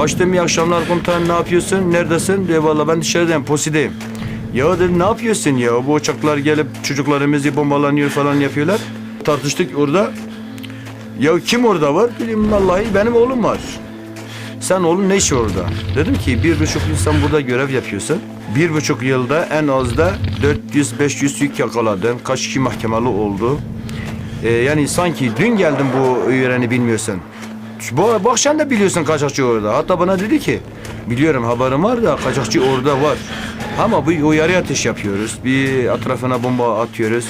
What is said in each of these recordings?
Açtım iyi akşamlar komutanım ne yapıyorsun? Neredesin? Diye valla ben dışarıdayım Posi'deyim. Ya dedim ne yapıyorsun ya? Bu uçaklar gelip çocuklarımızı bombalanıyor falan yapıyorlar. Tartıştık orada. Ya kim orada var? Bileyim vallahi benim oğlum var. Sen oğlum ne işi orada? Dedim ki bir buçuk sen burada görev yapıyorsun. Bir buçuk yılda en az da 400-500 yük yakaladın. Kaç kişi mahkemeli oldu. Ee, yani sanki dün geldin bu öğreni bilmiyorsun. Bu, bu akşam da biliyorsun kaçakçı orada. Hatta bana dedi ki biliyorum haberim var da kaçakçı orada var. Ama bu uyarı ateş yapıyoruz. Bir etrafına bomba atıyoruz.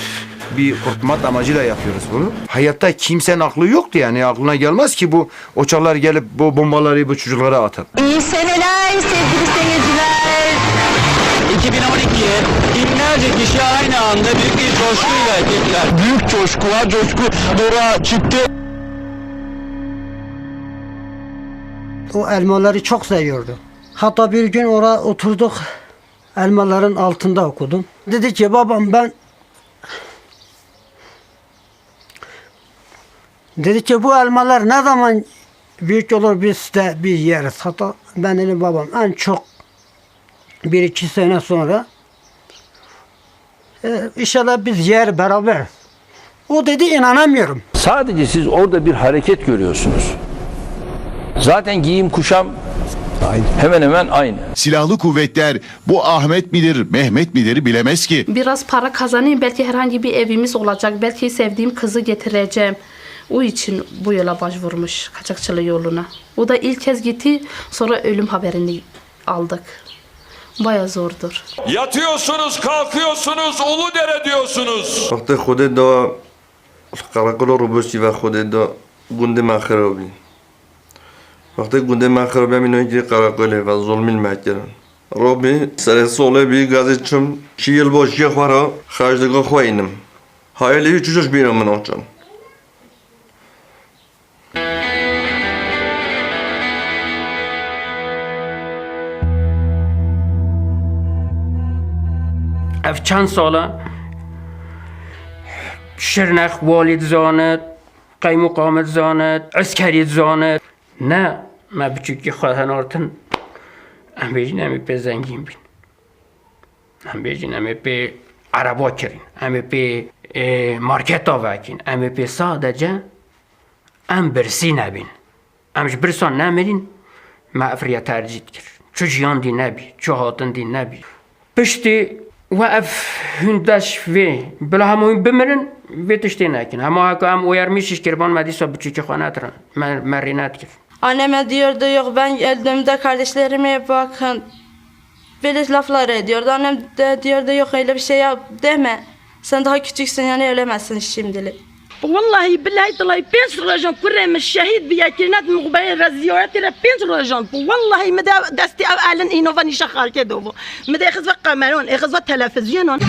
Bir korkutmak amacıyla yapıyoruz bunu. Hayatta kimsenin aklı yoktu yani. Aklına gelmez ki bu uçaklar gelip bu bombaları bu çocuklara atar. İyi seneler sevgili seyirciler. 2012'ye binlerce kişi aynı anda büyük bir coşkuyla gittiler. Büyük coşkular, coşku dora çıktı. O elmaları çok seviyordu. Hatta bir gün oraya oturduk. Elmaların altında okudum. Dedi ki babam ben Dedi ki bu elmalar ne zaman büyük olur biz de bir yeriz. Hatta ben dedim babam en çok bir iki sene sonra e, inşallah biz yer beraber. O dedi inanamıyorum. Sadece siz orada bir hareket görüyorsunuz. Zaten giyim kuşam Aynı. Hemen hemen aynı. Silahlı kuvvetler bu Ahmet midir, Mehmet midir bilemez ki. Biraz para kazanayım belki herhangi bir evimiz olacak. Belki sevdiğim kızı getireceğim. O için bu yola başvurmuş kaçakçılık yoluna. O da ilk kez gitti sonra ölüm haberini aldık. Baya zordur. Yatıyorsunuz, kalkıyorsunuz, Uludere diyorsunuz. Vakti kudeda karakol rubusi ve kudeda gündem akhir Vakti gündem akrabe minoyki karakole ve zulmil mehkeren. Rabbi seresole bir gazetçim ki yıl boş yekvara harcdığı huaynim. Hayali üç çocuk bir amın olcan. Ev çan sala Şırnak valid zanet, kaymukamet zanet, askeri zanet. Ne ما بچوکی خواهن آرتن ام بیجین امی به زنگین بین ام بیجین امی به عربا کرین امی به اه، مارکت آوکین امی به sadece ام برسی نبین امش برسان نمیرین ما افریا ترجید کر چو جیان دی نبی چو هاتن دی نبی پشتی و اف هندش وی بلا همون بمرن وی تشتی نکن همه هکو هم uyarmışız kirban medisa buçuk خانه ترن مرینت کر Anneme diyordu yok ben öldüğümde kardeşlerime bakın. Böyle laflar ediyordu. Annem de diyordu yok öyle bir şey yap deme. Sen daha küçüksün yani ölemezsin şimdilik. والله بالله طلعي بينس رجل كره من الشهيد بياكلنات مقبل رزيورات لا بينس رجل والله مدى دستي اعلن انه فاني شخار كده مدى يخذ قمرون يخذ تلفزيون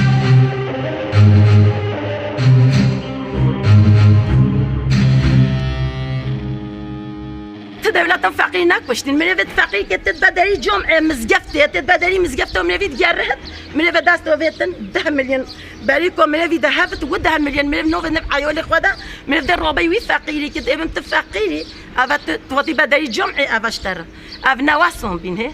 şu devletin fakiri nakmış. Din mürvet fakir gitti bederi com e, mizgeft diye bederi mizgeft o mürvet gerret. Mürvet dast o 10 milyon beriko mürvet de havet ve 10 milyon mürvet nove nef ayol koda mürvet de robayı ve fakiri kid evim te fakiri. Evet tuati bederi com e avaştar. Avna wason bin he.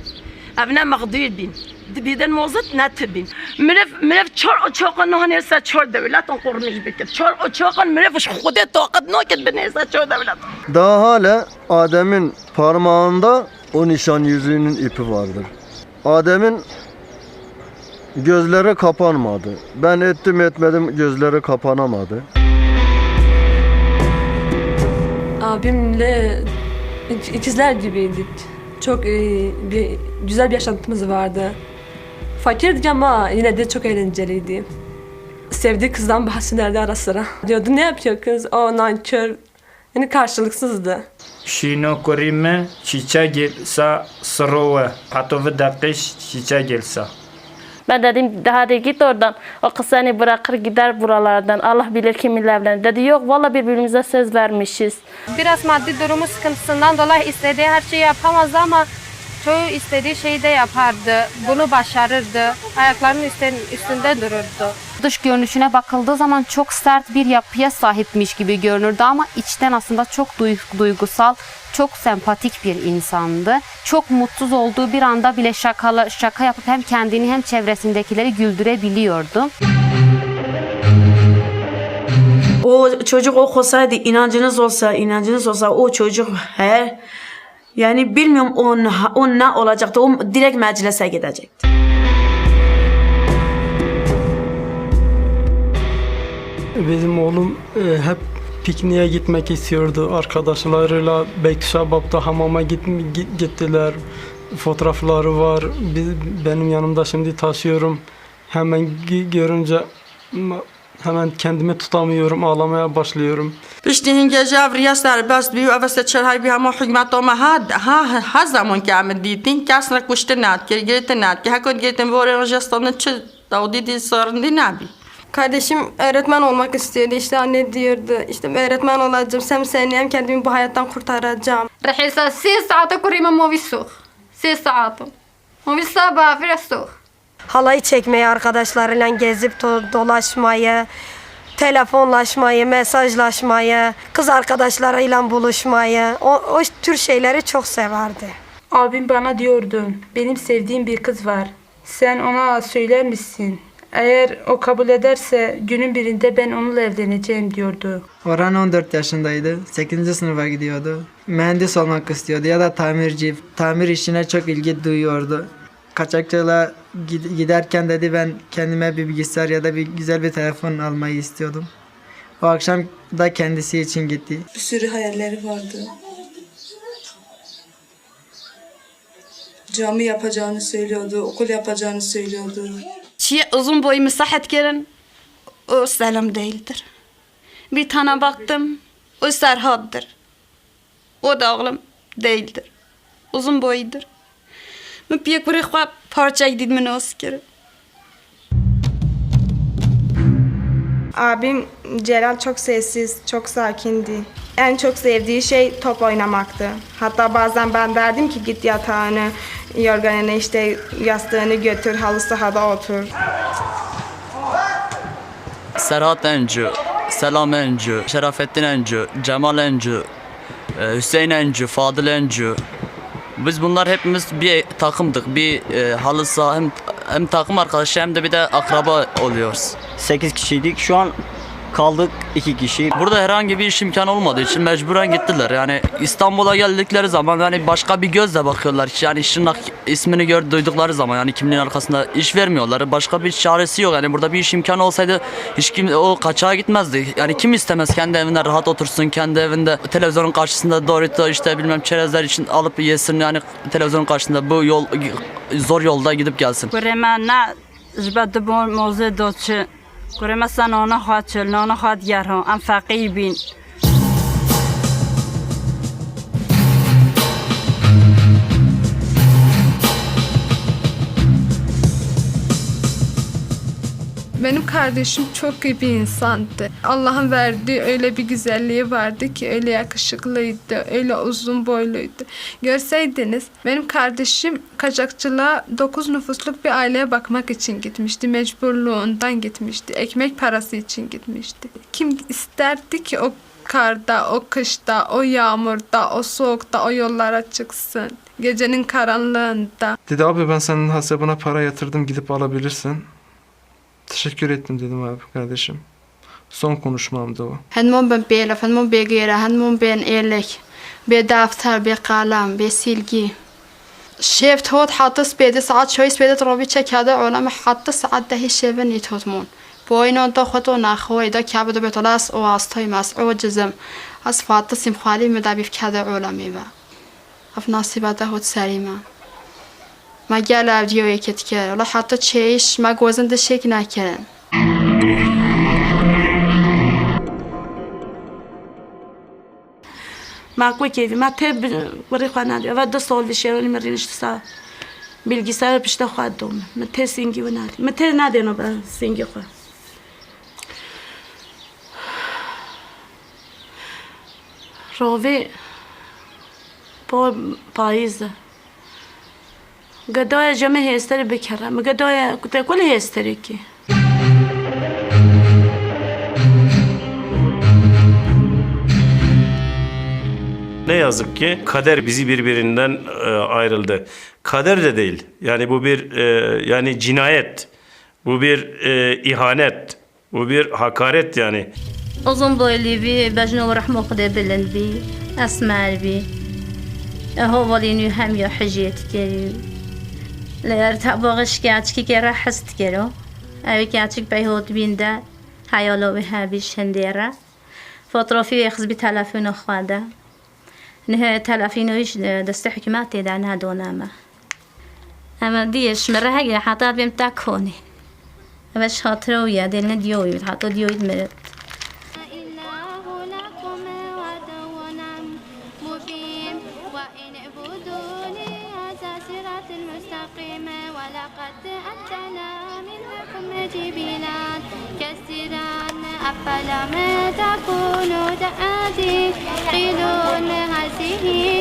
Avna mağdur bin. Biden mozat natbin. مرف مرف چهار اچاق نه نیست چهار دولت قرنی بکد چهار اچاق مرفش خود طاقت نکد بنیسه چهار دولت Daha hala Adem'in parmağında o nişan yüzüğünün ipi vardır. Adem'in gözleri kapanmadı. Ben ettim etmedim gözleri kapanamadı. Abimle ikizler gibiydik. Çok e, bir güzel bir yaşantımız vardı. Fakirdik ama yine de çok eğlenceliydi. Sevdiği kızdan bahsederdi ara sıra. Diyordu ne yapıyor kız? O nankör. Yani karşılıksızdı. Şino kurime çiçe gelse sırova. Patovu dakış çiçe gelse. Ben dedim daha de git oradan. O kız seni bırakır gider buralardan. Allah bilir kiminle evlenir. Dedi yok valla birbirimize söz vermişiz. Biraz maddi durumu sıkıntısından dolayı istediği her şeyi yapamaz ama çoğu istediği şeyi de yapardı. Bunu başarırdı. Ayaklarının üstünde dururdu. dış görünüşüne bakıldığı zaman çok sert bir yapıya sahipmiş gibi görünürdü ama içten aslında çok duy- duygusal, çok sempatik bir insandı. Çok mutsuz olduğu bir anda bile şakala, şaka yapıp hem kendini hem çevresindekileri güldürebiliyordu. O çocuk okusaydı inancınız olsa inancınız olsa o çocuk her yani bilmiyorum o, o ne olacaktı o direkt meclise gidecekti. Bizim oğlum e, hep pikniğe gitmek istiyordu. Arkadaşlarıyla Beytüşebap'ta hamama git, git- gittiler. Fotoğrafları var. Biz, benim yanımda şimdi taşıyorum. Hemen görünce hemen kendimi tutamıyorum. Ağlamaya başlıyorum. پشتین گجا وریا سربست بیو اوست چرهای بی همه حکمت ما ها ها ها زمان که عمل دیدین کس را کشته ند که گریت ند که هکون گریتن واره رجستانı çı davdi di sarındi nabi. Kardeşim öğretmen olmak istiyordu. İşte anne diyordu. İşte öğretmen olacağım. Hem seni hem kendimi bu hayattan kurtaracağım. رح يصير سي ساعات كريمة مو بيسوخ سي ساعات مو بيصابها في السوخ Halayı çekmeyi, arkadaşlarıyla gezip do- dolaşmayı, telefonlaşmayı, mesajlaşmayı, kız arkadaşlarıyla buluşmayı, o, o tür şeyleri çok severdi. Abim bana diyordu, benim sevdiğim bir kız var. Sen ona söyler misin? Eğer o kabul ederse günün birinde ben onunla evleneceğim diyordu. Orhan 14 yaşındaydı. 8. sınıfa gidiyordu. Mühendis olmak istiyordu ya da tamirci. Tamir işine çok ilgi duyuyordu. Kaçakçılığa gid- giderken dedi ben kendime bir bilgisayar ya da bir güzel bir telefon almayı istiyordum. O akşam da kendisi için gitti. Bir sürü hayalleri vardı. Cami yapacağını söylüyordu, okul yapacağını söylüyordu. Çiğ uzun boy müsahet gelin, o Selam değildir. Bir tane baktım, o Serhat'dır. O da oğlum değildir. Uzun boyudur. Ben bir kere parça gidip mi nasıl Abim Celal çok sessiz, çok sakindi. En çok sevdiği şey top oynamaktı. Hatta bazen ben derdim ki git yatağını, yorganını işte yastığını götür, halı sahada otur. Serhat Encü, Selam Encü, Şerafettin Encü, Cemal Encü, e, Hüseyin Encü, Fadıl Encü. Biz bunlar hepimiz bir takımdık. Bir e, halı saha hem, hem takım arkadaşı hem de bir de akraba oluyoruz. 8 kişiydik. Şu an kaldık 2 kişi. Burada herhangi bir iş imkanı olmadığı için mecburen gittiler. Yani İstanbul'a geldikleri zaman yani başka bir gözle bakıyorlar. Yani Şırnak ismini gör, duydukları zaman yani kimliğin arkasında iş vermiyorlar. Başka bir çaresi yok. Yani burada bir iş imkanı olsaydı hiç kim o kaçağa gitmezdi. Yani kim istemez kendi evinde rahat otursun, kendi evinde televizyonun karşısında Dorito işte bilmem çerezler için alıp yesin yani televizyonun karşısında bu yol zor yolda gidip gelsin. Kurema na jba dibon moze doçı. Kurema sen ona xaçıl, ona xat yarhan, am fakir bin. Benim kardeşim çok iyi bir insandı. Allah'ın verdiği öyle bir güzelliği vardı ki öyle yakışıklıydı, öyle uzun boyluydu. Görseydiniz benim kardeşim kaçakçılığa 9 nüfusluk bir aileye bakmak için gitmişti. Mecburluğundan gitmişti. Ekmek parası için gitmişti. Kim isterdi ki o karda, o kışta, o yağmurda, o soğukta o yollara çıksın. Gecenin karanlığında. Dedi abi ben senin hesabına para yatırdım gidip alabilirsin. Teşekkür ettim dedim abi kardeşim. Son konuşmamdı o. هنمون بن بيلف هنمون بيغيرة هنمون بين إيلك بدفتر بقلم بسلقي شفت هود حتى سبيدة ساعات شوي سبيدة روبي تشكادا علم حتى ساعات ده شبن يتوتمون بوينو دا خطو ناخوي دا كابدو بتلاس او استاي مسعو جزم از فاتة سيمخالي مدابيف كادا علمي با اف ناصيباته هود سريما ما گل دیو یکت کرد ولی حتی چیش ما گوزن دشک نکردم معقول کیفی ما ته بری خواه ندیم و دو سال شیرانی من رینشت سا bilgisayar pişte خواه دوم من ته سینگی و ندیم من ته ندیم با سینگی خواه راوی با پاییزه قدايا جمع هيستري بكرم قدايا كنت كل هيستري كي Ne yazık ki kader bizi birbirinden e, ayrıldı. Kader de değil. Yani bu bir e, yani cinayet. Bu bir e, ihanet. Bu bir hakaret yani. Uzun boylu bir bacın ve rahmu kudebilen bir esmer bir. Hovalini hem ya hiciyet geliyor. لیر ثب باقش گیج کی کرا حست کلو، ای کیج کی پیووت بین دار، هیالو به هایش شنده را، فوتروفی خص بتلافینو خواهد، نه تلافینویش دسته حکومتی دانه دونامه. اما دیش مره هجی حطات بیم تاکنی، اولش حطرویه دینه دیوی، حطو دیوید می‌ره.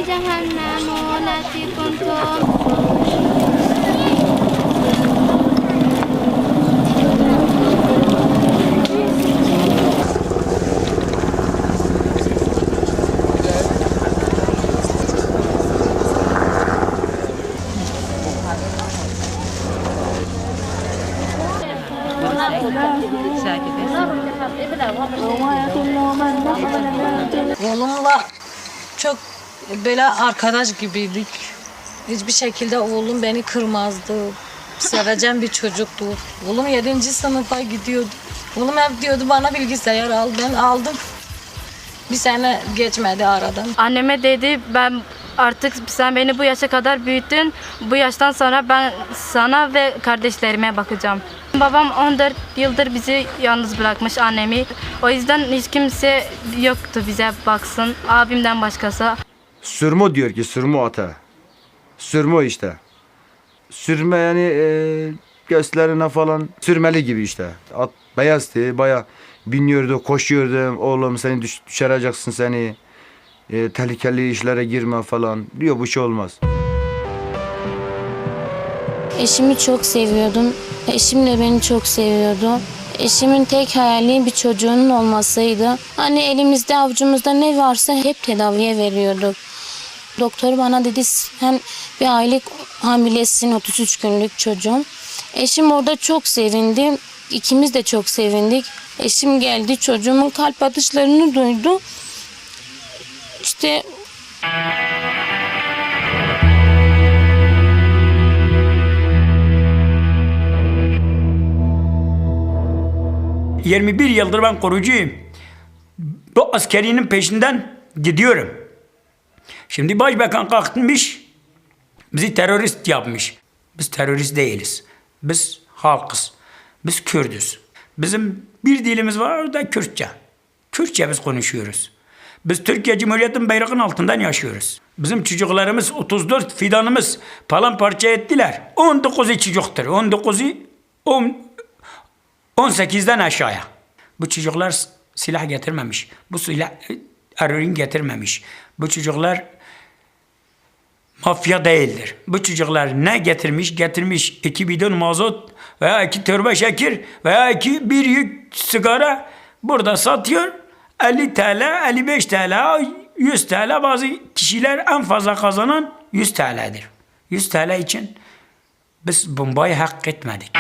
جهنم التي كنتم Oğlumla çok böyle arkadaş gibiydik. Hiçbir şekilde oğlum beni kırmazdı. Sevecen bir çocuktu. Oğlum 7. sınıfa gidiyordu. Oğlum hep diyordu bana bilgisayar al. Ben aldım. Bir sene geçmedi aradan. Anneme dedi ben artık sen beni bu yaşa kadar büyüttün. Bu yaştan sonra ben sana ve kardeşlerime bakacağım. Babam 14 yıldır bizi yalnız bırakmış annemi. O yüzden hiç kimse yoktu bize baksın. Abimden başkası. Sürmo diyor ki sürmo ata. Sürmo işte. Sürme yani e, göğüslerine falan sürmeli gibi işte. At beyazdı baya biniyordu koşuyordu. Oğlum seni düş, düşüreceksin seni. E, tehlikeli işlere girme falan. Diyor bu şey olmaz. Eşimi çok seviyordum. Eşim de beni çok seviyordu. Eşimin tek hayali bir çocuğunun olmasıydı. Hani elimizde avucumuzda ne varsa hep tedaviye veriyorduk. Doktor bana dedi sen bir aylık hamilesin 33 günlük çocuğum. Eşim orada çok sevindi. İkimiz de çok sevindik. Eşim geldi çocuğumun kalp atışlarını duydu. İşte 21 yıldır ben koruyucuyum. Bu askerinin peşinden gidiyorum. Şimdi başbakan kalkmış, bizi terörist yapmış. Biz terörist değiliz. Biz halkız. Biz Kürdüz. Bizim bir dilimiz var o da Kürtçe. Kürtçe biz konuşuyoruz. Biz Türkiye Cumhuriyeti'nin bayrağının altından yaşıyoruz. Bizim çocuklarımız 34 fidanımız paramparça ettiler. 19'u çocuktur. 19'u 10, 18'den aşağıya. Bu çocuklar silah getirmemiş. Bu silah eroin getirmemiş. Bu çocuklar mafya değildir. Bu çocuklar ne getirmiş? Getirmiş iki bidon mazot veya iki torba şeker veya iki bir yük sigara burada satıyor. 50 TL, 55 TL, 100 TL bazı kişiler en fazla kazanan 100 TL'dir. 100 TL için biz bombayı hak etmedik.